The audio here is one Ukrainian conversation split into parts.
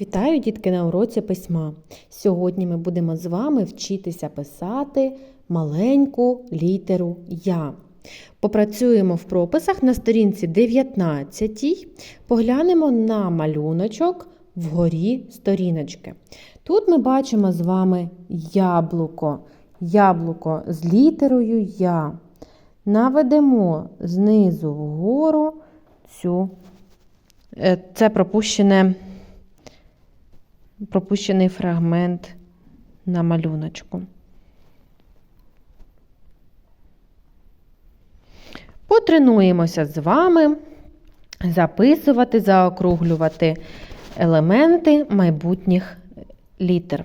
Вітаю, дітки, на уроці письма. Сьогодні ми будемо з вами вчитися писати маленьку літеру Я. Попрацюємо в прописах на сторінці 19. Поглянемо на малюночок вгорі сторіночки. Тут ми бачимо з вами яблуко. Яблуко з літерою Я. Наведемо знизу вгору цю. е, Це пропущене пропущений фрагмент на малюночку. Потренуємося з вами записувати, заокруглювати елементи майбутніх літер.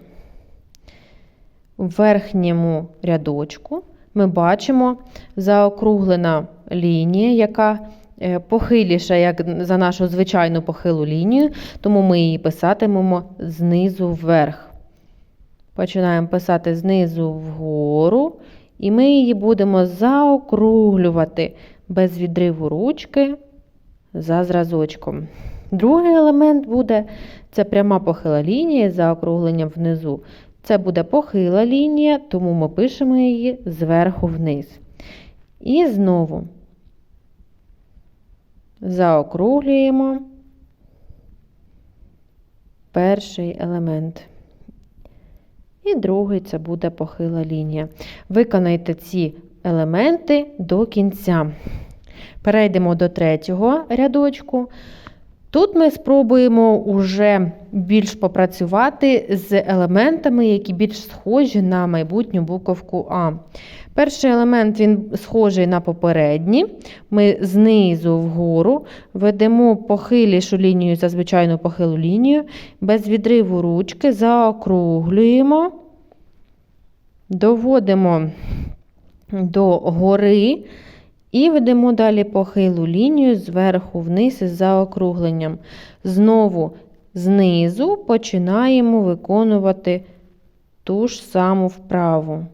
У верхньому рядочку ми бачимо заокруглена лінія, яка похиліша, як за нашу звичайну похилу лінію, тому ми її писатимемо знизу вверх. Починаємо писати знизу вгору, і ми її будемо заокруглювати без відриву ручки за зразочком. Другий елемент буде це пряма похила лінія з заокругленням внизу. Це буде похила лінія, тому ми пишемо її зверху вниз. І знову заокруглюємо перший елемент. І другий це буде похила лінія. Виконайте ці елементи до кінця. Перейдемо до третього рядочку. Тут ми спробуємо уже більш попрацювати з елементами, які більш схожі на майбутню буковку А. Перший елемент він схожий на попередній. Ми знизу вгору ведемо похилішу лінію за звичайну похилу лінію, без відриву ручки, заокруглюємо, доводимо до гори. І ведемо далі похилу лінію зверху вниз із заокругленням. Знову знизу починаємо виконувати ту ж саму вправу.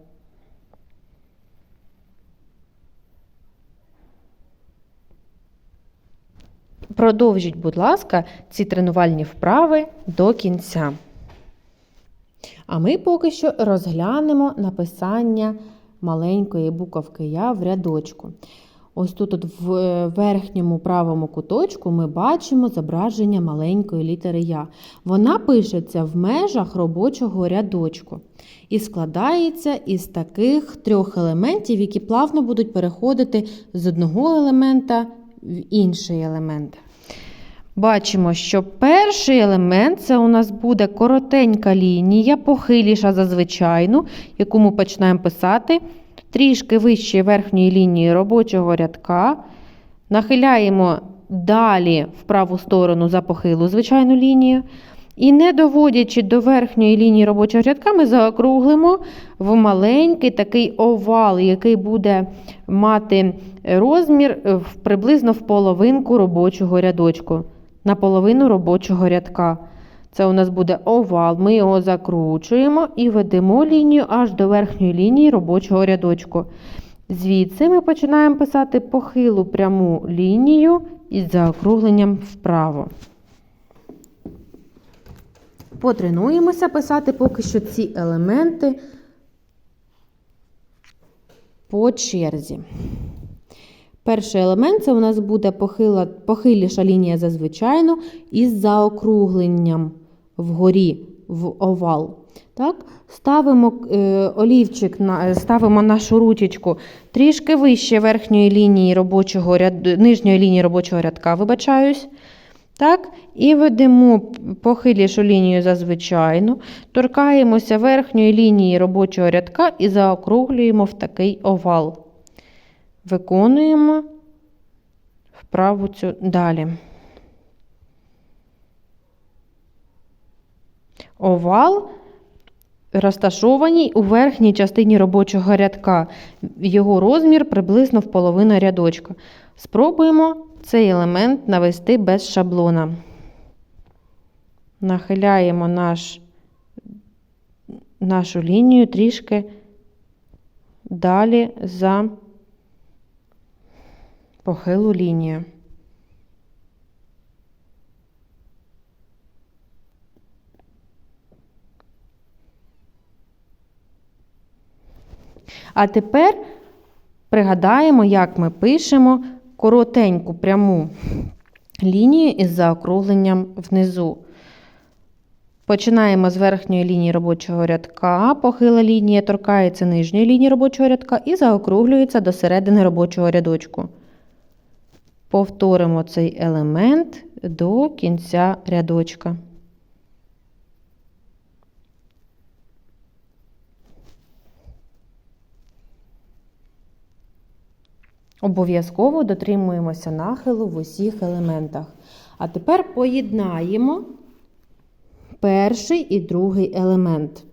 Продовжіть, будь ласка, ці тренувальні вправи до кінця. А ми поки що розглянемо написання маленької буковки Я в рядочку. Ось тут от в верхньому правому куточку ми бачимо зображення маленької літери Я. Вона пишеться в межах робочого рядочку і складається із таких трьох елементів, які плавно будуть переходити з одного елемента в інший елемент. Бачимо, що перший елемент це у нас буде коротенька лінія, похиліша за звичайну, яку ми починаємо писати трішки вище верхньої лінії робочого рядка. Нахиляємо далі в праву сторону за похилу звичайну лінію. І не доводячи до верхньої лінії робочого рядка, ми заокруглимо в маленький такий овал, який буде мати розмір приблизно в половинку робочого рядочку. На половину робочого рядка. Це у нас буде овал. Ми його закручуємо і ведемо лінію аж до верхньої лінії робочого рядочку. Звідси ми починаємо писати похилу пряму лінію із заокругленням вправо. Потренуємося писати поки що ці елементи по черзі. Перший елемент це у нас буде похила, похиліша лінія за звичайну із заокругленням вгорі в овал. Так? Ставимо е, олівчик, на, ставимо нашу ручечку трішки вище верхньої лінії робочого ряд, нижньої лінії робочого рядка, вибачаюсь. Так? І ведемо похилішу лінію за звичайну, торкаємося верхньої лінії робочого рядка і заокруглюємо в такий овал. Виконуємо вправу цю далі. Овал розташований у верхній частині робочого рядка. Його розмір приблизно в половину рядочка. Спробуємо цей елемент навести без шаблона. Нахиляємо наш, нашу лінію трішки далі за похилу лінію. А тепер пригадаємо, як ми пишемо коротеньку пряму лінію із заокругленням внизу. Починаємо з верхньої лінії робочого рядка, похила лінія торкається нижньої лінії робочого рядка і заокруглюється до середини робочого рядочку. Повторимо цей елемент до кінця рядочка. Обов'язково дотримуємося нахилу в усіх елементах. А тепер поєднаємо перший і другий елемент.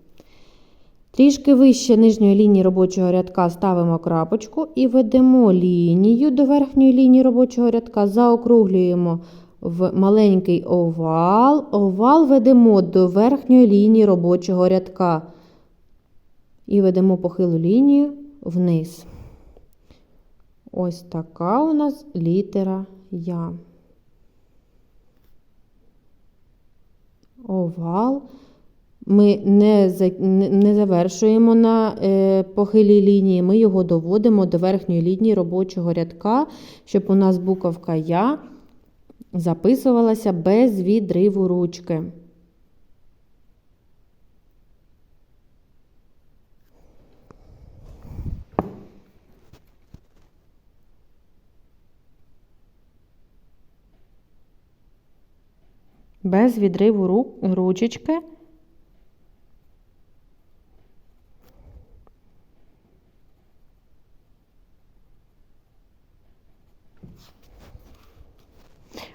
Трішки вище нижньої лінії робочого рядка ставимо крапочку і ведемо лінію до верхньої лінії робочого рядка, заокруглюємо в маленький овал. Овал ведемо до верхньої лінії робочого рядка. І ведемо похилу лінію вниз. Ось така у нас літера Я. Овал. Ми не не завершуємо на е, похилій лінії, ми його доводимо до верхньої лінії робочого рядка, щоб у нас буковка Я записувалася без відриву ручки. Без відриву ручечки.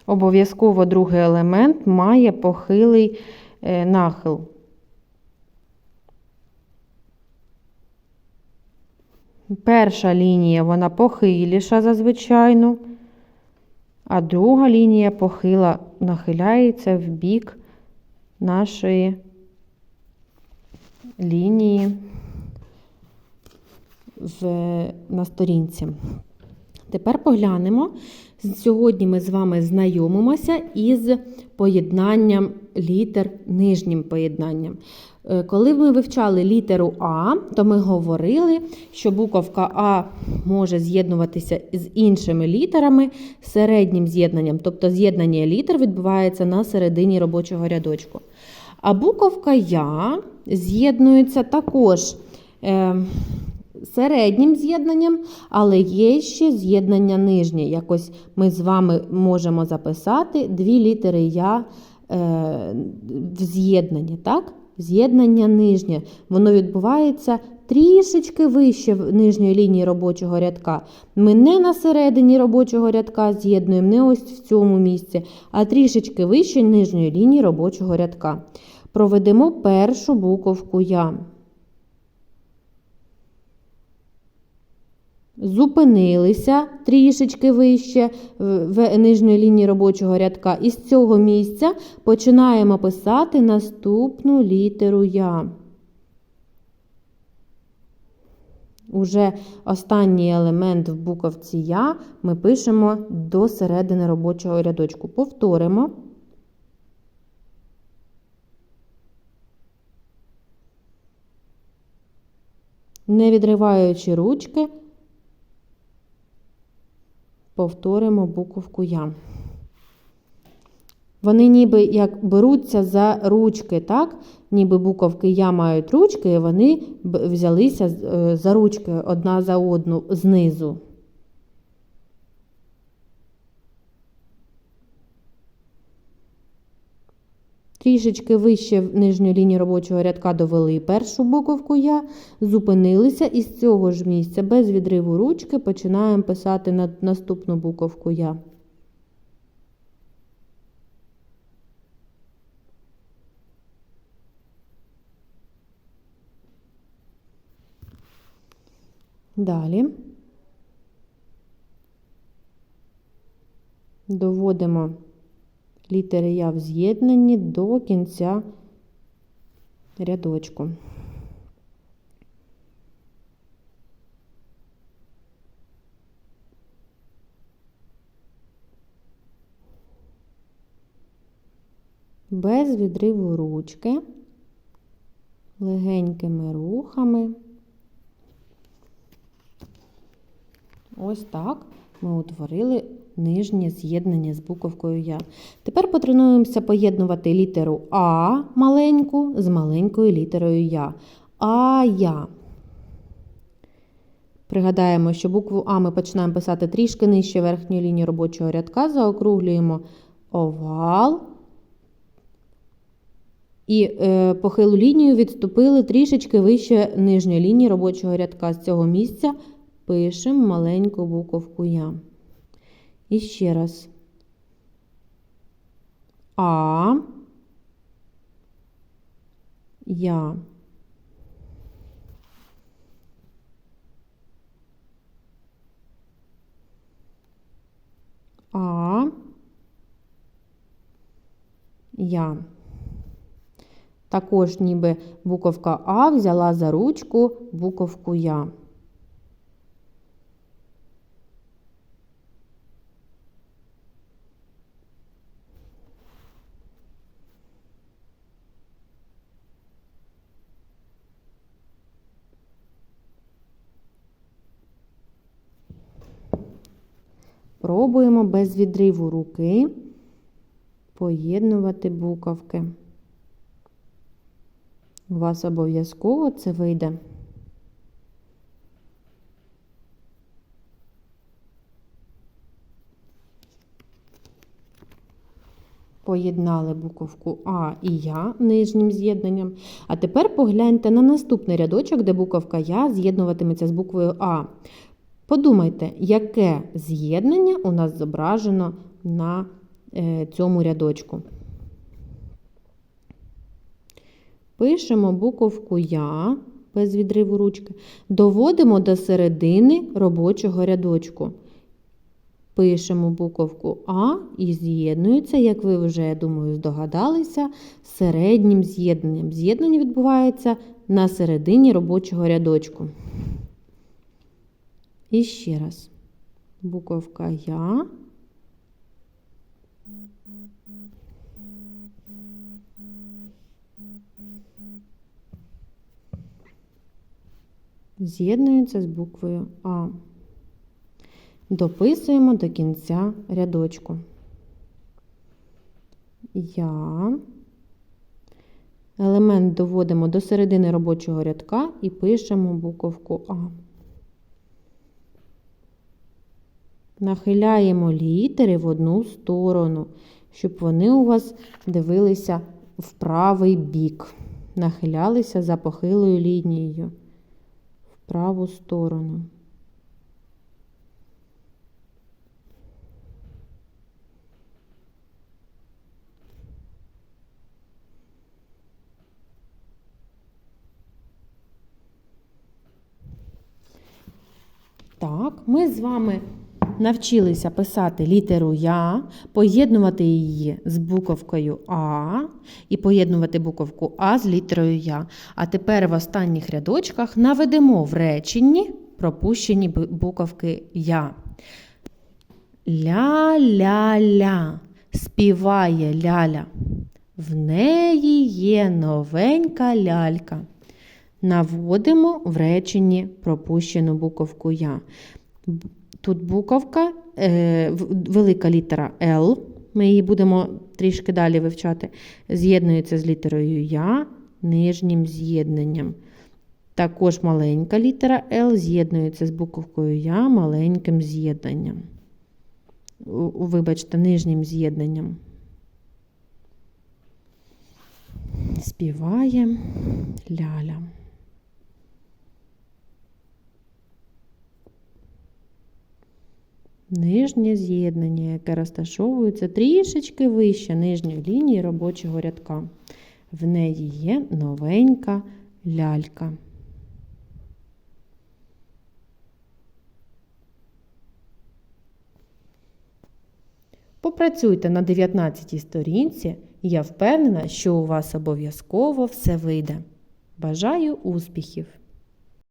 Обов'язково другий елемент має похилий е, нахил. Перша лінія вона похиліша зазвичайно, а друга лінія похила нахиляється в бік нашої лінії в, на сторінці. Тепер поглянемо. Сьогодні ми з вами знайомимося із поєднанням літер нижнім поєднанням. Е, коли ми вивчали літеру А, то ми говорили, що буковка А може з'єднуватися з іншими літерами середнім з'єднанням, тобто з'єднання літер відбувається на середині робочого рядочку. А буковка Я з'єднується також. Середнім з'єднанням, але є ще з'єднання нижнє. Якось ми з вами можемо записати дві літери Я е, в з'єднанні. так? З'єднання нижнє. Воно відбувається трішечки вище в нижньої лінії робочого рядка. Ми не на середині робочого рядка з'єднуємо, не ось в цьому місці, а трішечки вище нижньої лінії робочого рядка. Проведемо першу буковку Я. Зупинилися трішечки вище в нижньої лінії робочого рядка. І з цього місця починаємо писати наступну літеру Я. Уже останній елемент в буковці Я ми пишемо до середини робочого рядочку. Повторимо. Не відриваючи ручки повторимо буковку Я. Вони ніби як беруться за ручки, так? Ніби буковки Я мають ручки, і вони взялися е, за ручки одна за одну знизу. Трішечки вище в нижню лінію робочого рядка довели першу буковку Я, зупинилися. І з цього ж місця без відриву ручки починаємо писати на наступну буковку Я. Далі. Доводимо літери Я в з'єднанні до кінця рядочку. Без відриву ручки, легенькими рухами Ось так ми утворили нижнє з'єднання з буковкою Я. Тепер потренуємося поєднувати літеру А маленьку з маленькою літерою Я. А Я. Пригадаємо, що букву А ми починаємо писати трішки нижче верхньої лінії робочого рядка, заокруглюємо овал. І е, похилу лінію відступили трішечки вище нижньої лінії робочого рядка. З цього місця пишемо маленьку буковку Я. І раз. А. Я. А. Я. Також ніби буковка А взяла за ручку буковку Я. Пробуємо без відриву руки поєднувати буковки. У вас обов'язково це вийде. Поєднали буковку А і Я нижнім з'єднанням. А тепер погляньте на наступний рядочок, де буковка Я з'єднуватиметься з буквою А. Подумайте, яке з'єднання у нас зображено на е, цьому рядочку. Пишемо буковку Я без відриву ручки, доводимо до середини робочого рядочку. Пишемо буковку А і з'єднується, як ви вже, я думаю, здогадалися, середнім з'єднанням. З'єднання відбувається на середині робочого рядочку. І ще раз. Буковка Я. З'єднується з буквою А. Дописуємо до кінця рядочку. Я. Елемент доводимо до середини робочого рядка і пишемо буковку А. Нахиляємо літери в одну сторону, щоб вони у вас дивилися в правий бік. Нахилялися за похилою лінією в праву сторону. Так, ми з вами навчилися писати літеру Я, поєднувати її з буковкою А і поєднувати буковку А з літерою Я. А тепер в останніх рядочках наведемо в реченні пропущені буковки Я. Ля-ля-ля, співає ляля. В неї є новенька лялька. Наводимо в реченні пропущену буковку Я. Тут буковка, е, велика літера Л. Ми її будемо трішки далі вивчати. З'єднується з літерою Я нижнім з'єднанням. Також маленька літера Л з'єднується з буковкою Я маленьким з'єднанням. Вибачте, нижнім з'єднанням. Співає ляля. Нижнє з'єднання, яке розташовується трішечки вище нижньої лінії робочого рядка. В неї є новенька лялька. Попрацюйте на 19 сторінці, і я впевнена, що у вас обов'язково все вийде. Бажаю успіхів!